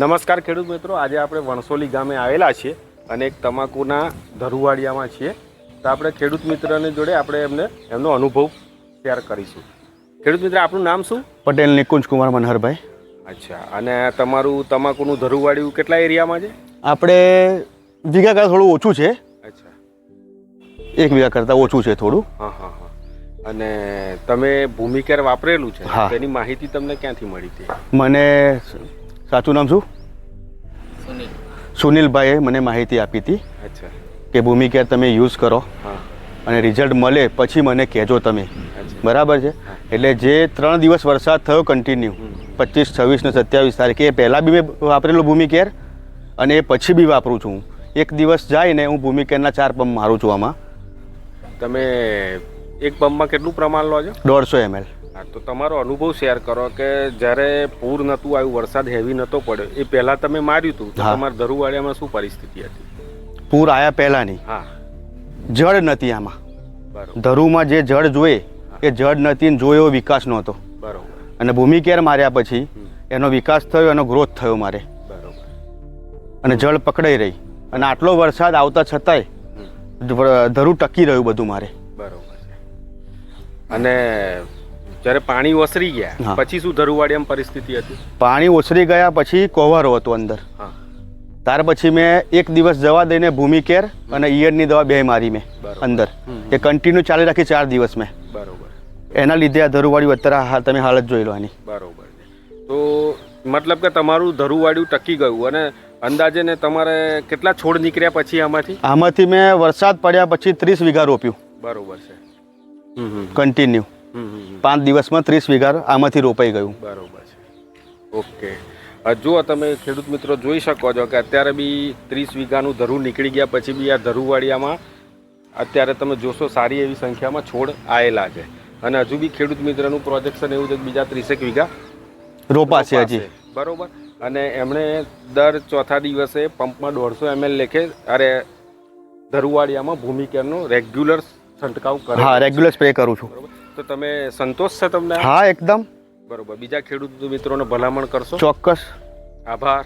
નમસ્કાર ખેડૂત મિત્રો આજે આપણે વણસોલી ગામે આવેલા છીએ અને એક તમાકુના ધરુવાડિયામાં છીએ. તો આપણે ખેડૂત મિત્રને જોડે આપણે એમને એમનો અનુભવ શેર કરીશું. ખેડૂત મિત્ર આપણું નામ શું? પટેલ નિકુંજ કુમાર મનહરભાઈ. અચ્છા અને તમારું તમાકુનું ધરુવાડિયું કેટલા એરિયામાં છે? આપણે વીઘા કરતાં થોડું ઓછું છે. અચ્છા. એક વીઘા કરતાં ઓછું છે થોડું. હા હા હા. અને તમે ભૂમિકેર વાપરેલું છે? તેની માહિતી તમને ક્યાંથી મળી હતી? મને સાચું નામ શું? સુનિલભાઈએ મને માહિતી આપી હતી અચ્છા. કે ભૂમિકેર તમે યુઝ કરો હા. અને રિઝલ્ટ મળે પછી મને કહેજો તમે. બરાબર છે? એટલે જે ત્રણ દિવસ વરસાદ થયો કન્ટિન્યુ પચીસ છવ્વીસ ને સત્યાવીસ તારીખે એ પહેલાં બી મેં વાપરેલું ભૂમિકેર અને એ પછી બી વાપરું છું એક દિવસ જાય ને હું ભૂમિકેરના ચાર પંપ મારું છું આમાં. તમે એક પંપમાં કેટલું પ્રમાણ લો છો? દોઢસો એમએલ હા તો તમારો અનુભવ શેર કરો કે જ્યારે પૂર નહોતું આવ્યું વરસાદ હેવી નહોતો પડ્યો એ પહેલાં તમે માર્યું હતું તો હા. તમારા ધરુવાડિયામાં શું પરિસ્થિતિ હતી? પૂર આવ્યા પહેલાંની. હા. જળ નથી આમાં. બરોબર. ધરુમાં જે જળ જોઈએ એ જળ નથી ને જોયો વિકાસ નહોતો. બરોબર. અને ભૂમિ કેર માર્યા પછી એનો વિકાસ થયો એનો ગ્રોથ થયો મારે. બરોબર. અને જળ પકડાઈ રહી. અને આટલો વરસાદ આવતા છતાંય હમ. ધરું ટકી રહ્યું બધું મારે. બરોબર છે. અને જ્યારે પાણી ઓસરી ગયા પછી શું ધરુવાડિયામાં પરિસ્થિતિ હતી? પાણી ઓસરી ગયા પછી કોવારો હતો અંદર. હા. ત્યાર પછી મેં એક દિવસ જવા દઈને ભૂમિકેર અને ઈયળની દવા બે મારી મેં અંદર. એ કન્ટિન્યુ ચાલી રાખી ચાર દિવસ મેં. બરોબર. એના લીધે આ ધરુવાળી અત્યારે હાલ તમે હાલત જોઈ લો આની. બરોબર. તો મતલબ કે તમારું ધરુવાડિયું ટકી ગયું અને અંદાજે ને તમારે કેટલા છોડ નીકળ્યા પછી આમાંથી? આમાંથી મેં વરસાદ પડ્યા પછી ત્રીસ વીઘા રોપ્યું. બરોબર છે. કન્ટિન્યુ. પાંચ દિવસમાં ત્રીસ વીઘા આમાંથી રોપાઈ ગયું. બરોબર છે. ઓકે. જો જુઓ તમે ખેડૂત મિત્રો જોઈ શકો છો કે અત્યારે બી ત્રીસ વીઘાનું ધરું નીકળી ગયા પછી બી આ ધરુવાડિયામાં અત્યારે તમે જોશો સારી એવી સંખ્યામાં છોડ આવેલા છે. અને હજુ બી ખેડૂત મિત્રનું પ્રોજેક્શન એવું છે કે બીજા ત્રીસેક વીઘા રોપા છે હજી. બરોબર. અને એમણે દર ચોથા દિવસે પંપમાં દોઢસો એમએલ લેખે અરે ધરુવાડિયામાં ભૂમિકેરનો રેગ્યુલર છંટકાવ કરે હા રેગ્યુલર સ્પ્રે કરું છું. બરોબર. તો તમે સંતોષ છે તમને? હા એકદમ. બરોબર. બીજા ખેડૂત મિત્રોને ભલામણ કરશો? ચોક્કસ. આભાર.